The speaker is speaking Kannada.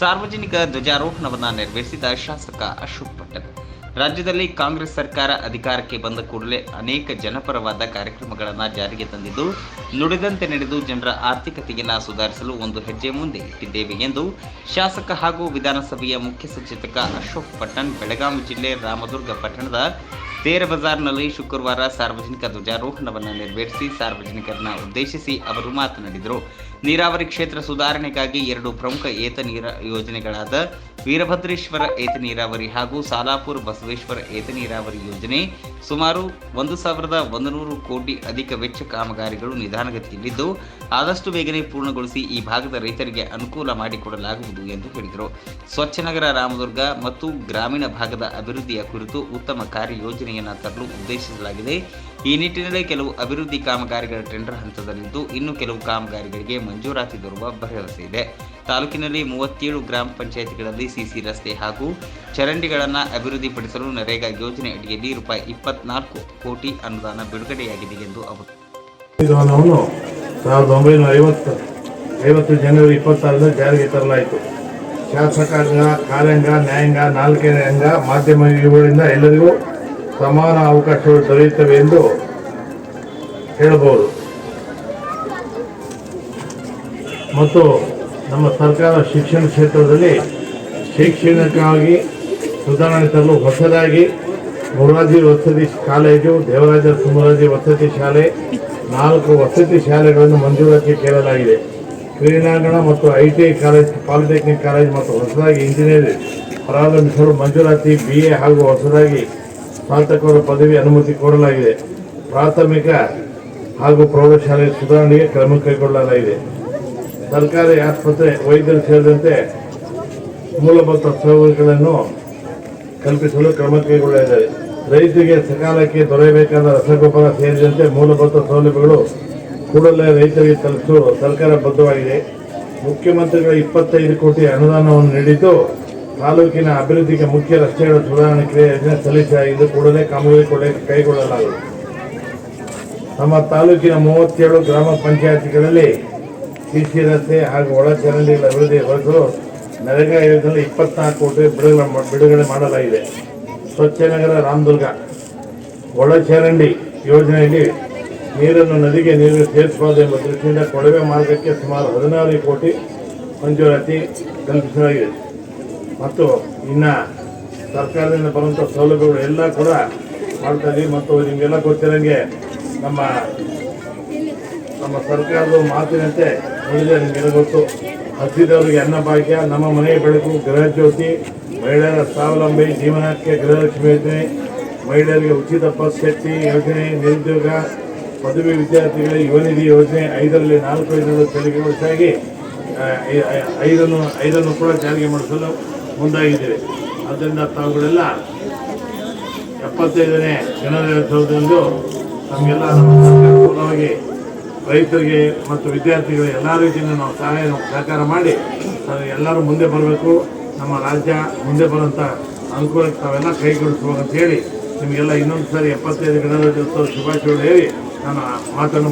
ಸಾರ್ವಜನಿಕ ಧ್ವಜಾರೋಹಣವನ್ನು ನೆರವೇರಿಸಿದ ಶಾಸಕ ಅಶೋಕ್ ಪಟ್ಟಣ ರಾಜ್ಯದಲ್ಲಿ ಕಾಂಗ್ರೆಸ್ ಸರ್ಕಾರ ಅಧಿಕಾರಕ್ಕೆ ಬಂದ ಕೂಡಲೇ ಅನೇಕ ಜನಪರವಾದ ಕಾರ್ಯಕ್ರಮಗಳನ್ನು ಜಾರಿಗೆ ತಂದಿದ್ದು, ನುಡಿದಂತೆ ನಡೆದು ಜನರ ಆರ್ಥಿಕತೆಯನ್ನು ಸುಧಾರಿಸಲು ಒಂದು ಹೆಜ್ಜೆ ಮುಂದೆ ಇಟ್ಟಿದ್ದೇವೆ ಎಂದು ಶಾಸಕ ಹಾಗೂ ವಿಧಾನಸಭೆಯ ಮುಖ್ಯ ಸಚೇತಕ ಅಶೋಕ್ ಪಟ್ಟಣ್ ಬೆಳಗಾವಿ ಜಿಲ್ಲೆ ರಾಮದುರ್ಗ ಪಟ್ಟಣದ ತೇರ ಬಜಾರ್ನಲ್ಲಿ ಶುಕ್ರವಾರ ಸಾರ್ವಜನಿಕ ಧ್ವಜಾರೋಹಣವನ್ನು ನೆರವೇರಿಸಿ ಸಾರ್ವಜನಿಕರನ್ನ ಉದ್ದೇಶಿಸಿ ಅವರು ಮಾತನಾಡಿದರು. ನೀರಾವರಿ ಕ್ಷೇತ್ರ ಸುಧಾರಣೆಗಾಗಿ ಎರಡು ಪ್ರಮುಖ ಏತ ನೀರ ಯೋಜನೆಗಳಾದ ವೀರಭದ್ರೇಶ್ವರ ಏತ ನೀರಾವರಿ ಹಾಗೂ ಸಾಲಾಪುರ ಬಸವೇಶ್ವರ ಏತ ನೀರಾವರಿ ಯೋಜನೆ ಸುಮಾರು ಒಂದು ಸಾವಿರದ ಒಂದು ನೂರು ಕೋಟಿ ಅಧಿಕ ವೆಚ್ಚ ಕಾಮಗಾರಿಗಳು ನಿಧಾನಗತಿಯಲ್ಲಿದ್ದು, ಆದಷ್ಟು ಬೇಗನೆ ಪೂರ್ಣಗೊಳಿಸಿ ಈ ಭಾಗದ ರೈತರಿಗೆ ಅನುಕೂಲ ಮಾಡಿಕೊಡಲಾಗುವುದು ಎಂದು ಹೇಳಿದರು. ಸ್ವಚ್ಛನಗರ, ರಾಮದುರ್ಗ ಮತ್ತು ಗ್ರಾಮೀಣ ಭಾಗದ ಅಭಿವೃದ್ಧಿಯ ಕುರಿತು ಉತ್ತಮ ಕಾರ್ಯಯೋಜನೆಯನ್ನು ತರಲು ಉದ್ದೇಶಿಸಲಾಗಿದೆ. ಈ ನಿಟ್ಟಿನಲ್ಲಿ ಕೆಲವು ಅಭಿವೃದ್ಧಿ ಕಾಮಗಾರಿಗಳ ಟೆಂಡರ್ ಹಂತದಲ್ಲಿದ್ದು, ಇನ್ನು ಕೆಲವು ಕಾಮಗಾರಿಗಳಿಗೆ ಮಂಜೂರಾತಿ ದೊರೆಯುವ ಭರವಸೆ ಇದೆ. ತಾಲೂಕಿನಲ್ಲಿ ಮೂವತ್ತೇಳು ಗ್ರಾಮ ಪಂಚಾಯಿತಿಗಳಲ್ಲಿ ಸಿಸಿ ರಸ್ತೆ ಹಾಗೂ ಚರಂಡಿಗಳನ್ನು ಅಭಿವೃದ್ಧಿಪಡಿಸಲು ನರೇಗಾ ಯೋಜನೆ ಅಡಿಯಲ್ಲಿ ರೂಪಾಯಿ ಇಪ್ಪತ್ನಾಲ್ಕು ಕೋಟಿ ಅನುದಾನ ಬಿಡುಗಡೆಯಾಗಿದೆ ಎಂದು ಅವರು ಸಾವಿರದ ಒಂಬೈನೂರ ಐವತ್ತು ಐವತ್ತು ಜನವರಿ ಇಪ್ಪತ್ತಾರರಿಂದ ಜಾರಿಗೆ ತರಲಾಯಿತು. ಶಾಸಕಾಂಗ ಕಾರ್ಯಾಂಗ, ನ್ಯಾಯಾಂಗ, ನಾಲ್ಕನೇ ಅಂಗ, ಮಾಧ್ಯಮ ಇವುಗಳಿಂದ ಎಲ್ಲರಿಗೂ ಸಮಾನ ಅವಕಾಶಗಳು ದೊರೆಯುತ್ತವೆ ಎಂದು ಹೇಳಬಹುದು. ಮತ್ತು ನಮ್ಮ ಸರ್ಕಾರ ಶಿಕ್ಷಣ ಕ್ಷೇತ್ರದಲ್ಲಿ ಶೈಕ್ಷಣಿಕವಾಗಿ ಸುಧಾರಣೆ ತರಲು ಹೊಸದಾಗಿ ಮೊರಾರ್ಜಿ ವಸತಿ ಕಾಲೇಜು, ದೇವರಾಜ ಸುಮರಾಜಿ ವಸತಿ ಶಾಲೆ, ನಾಲ್ಕು ವಸತಿ ಶಾಲೆಗಳನ್ನು ಮಂಜೂರಾತಿ ಕೇಳಲಾಗಿದೆ. ಕ್ರೀಡಾಂಗಣ ಮತ್ತು I T I college, polytechnic college ಮತ್ತು ಹೊಸದಾಗಿ ಇಂಜಿನಿಯರಿಂಗ್ ಪ್ರಾರಂಭಿಸಲು ಮಂಜೂರಾತಿ, ಬಿ ಎ ಹಾಗೂ ಹೊಸದಾಗಿ ಸ್ನಾತಕೋತ್ತರ ಪದವಿ ಅನುಮತಿ ಕೊಡಲಾಗಿದೆ. ಪ್ರಾಥಮಿಕ ಹಾಗೂ ಪ್ರೌಢಶಾಲೆ ಸುಧಾರಣೆಗೆ ಕ್ರಮ ಕೈಗೊಳ್ಳಲಾಗಿದೆ. ಸರ್ಕಾರಿ ಆಸ್ಪತ್ರೆ ವೈದ್ಯರು ಸೇರಿದಂತೆ ಮೂಲಭೂತ ಸೌಲಭ್ಯಗಳನ್ನು ಕಲ್ಪಿಸಲು ಕ್ರಮ ಕೈಗೊಳ್ಳಲಿದ್ದಾರೆ ರೈತರಿಗೆ ಸಕಾಲಕ್ಕೆ ದೊರೆಯಬೇಕಾದ ರಸಗೊಬ್ಬರ ಸೇರಿದಂತೆ ಮೂಲಭೂತ ಸೌಲಭ್ಯಗಳು ಕೂಡಲೇ ರೈತರಿಗೆ ತಲುಪಿಸಲು ಸರ್ಕಾರ ಬದ್ಧವಾಗಿದೆ. ಮುಖ್ಯಮಂತ್ರಿಗಳ ಇಪ್ಪತ್ತೈದು ಕೋಟಿ ಅನುದಾನವನ್ನು ನೀಡಿದ್ದು, ತಾಲೂಕಿನ ಅಭಿವೃದ್ಧಿಗೆ ಮುಖ್ಯ ರಸ್ತೆಗಳ ಸುಧಾರಣೆ ಕ್ರಿಯೆ ಸಲ್ಲಿಸಲಾಗಿದ್ದು ಕೂಡಲೇ ಕಾಮಗಾರಿ ಕೈಗೊಳ್ಳಲಾಗುವುದು ನಮ್ಮ ತಾಲೂಕಿನ ಮೂವತ್ತೇಳು ಗ್ರಾಮ ಪಂಚಾಯತಿಗಳಲ್ಲಿ ಸಿಸಿ ರಸ್ತೆ ಹಾಗೂ ಒಳ ಚರಂಡಿಗಳ ಅಭಿವೃದ್ಧಿ ಹೊರತು ನರೇಗಾ ಯೋಜನೆಯಲ್ಲಿ ಇಪ್ಪತ್ನಾಲ್ಕು ಕೋಟಿ ಬಿಡುಗಡೆ ಬಿಡುಗಡೆ ಮಾಡಲಾಗಿದೆ. ಸ್ವಚ್ಛ ನಗರ, ರಾಮದುರ್ಗ. ಒಳ ಚರಂಡಿ ಯೋಜನೆಯಲ್ಲಿ ನೀರನ್ನು ನದಿಗೆ ನೀರು ಸೇರಿಸಬಾರದು ಎಂಬ ದೃಷ್ಟಿಯಿಂದ ಕೊಳವೆ ಮಾರ್ಗಕ್ಕೆ ಸುಮಾರು ಹದಿನಾರು ಕೋಟಿ ಮಂಜೂರಾತಿ ಕಲ್ಪಿಸಲಾಗಿದೆ. ಮತ್ತು ಇನ್ನು ಸರ್ಕಾರದಿಂದ ಬರುವಂಥ ಸೌಲಭ್ಯಗಳು ಎಲ್ಲ ಕೂಡ ಮಾಡ್ತಾ ಮತ್ತು ಮತ್ತು ನಿಮಗೆಲ್ಲ ಗೊತ್ತಿರೋಂಗೆ ನಮ್ಮ ನಮ್ಮ ಸರ್ಕಾರದ ಮಾತಿನಂತೆ ಉಳಿದ ನಿಮಗೆಲ್ಲ ಗೊತ್ತು ಹಸಿದವರಿಗೆ ಅನ್ನ ಭಾಗ್ಯ ನಮ್ಮ ಮನೆಯ ಬೆಳಕು ಗೃಹ ಜ್ಯೋತಿ, ಮಹಿಳೆಯರ ಸ್ವಾವಲಂಬಿ, ಜೀವನಕ್ಕೆ ಗೃಹಲಕ್ಷ್ಮಿ ಯೋಜನೆ, ಮಹಿಳೆಯರಿಗೆ ಉಚಿತ ಬಸ್ ಶಕ್ತಿ ಯೋಜನೆ, ನಿರುದ್ಯೋಗ, ಪದವಿ ವಿದ್ಯಾರ್ಥಿಗಳಿಗೆ ಯುವನಿಧಿ ಯೋಜನೆ, ಐದರಲ್ಲಿ ನಾಲ್ಕು ಐದು ತೆರಿಗೆ ಐ- ಐದನ್ನು ಐದನ್ನು ಕೂಡ ಜಾರಿಗೆ ಮಾಡಿಸಲು ಮುಂದಾಗಿದ್ದೇವೆ. ಆದ್ದರಿಂದ ತಾವುಗಳೆಲ್ಲ ಎಪ್ಪತ್ತೈದನೇ ಗಣರಾಜ್ಯೋತ್ಸವದಂದು ನಮಗೆಲ್ಲ ನಮ್ಮ ಪೂರ್ಣವಾಗಿ ರೈತರಿಗೆ ಮತ್ತು ವಿದ್ಯಾರ್ಥಿಗಳಿಗೆ ಎಲ್ಲ ರೀತಿಯಿಂದ ನಾವು ಸಹಾಯ ಸಹಕಾರ ಮಾಡಿ ಎಲ್ಲರೂ ಮುಂದೆ ಬರಬೇಕು. ನಮ್ಮ ರಾಜ್ಯ ಮುಂದೆ ಬರುವಂಥ ಅನುಕೂಲಕ್ಕೆ ತಾವೆಲ್ಲ ಅಂತ ಹೇಳಿ, ನಿಮಗೆಲ್ಲ ಇನ್ನೊಂದು ಸಾರಿ ಎಪ್ಪತ್ತೈದು ಗಣರಾಜ್ಯೋತ್ಸವ ಶುಭಾಶಯಗಳು ಹೇಳಿ ನಾನು ಮಾತನ್ನು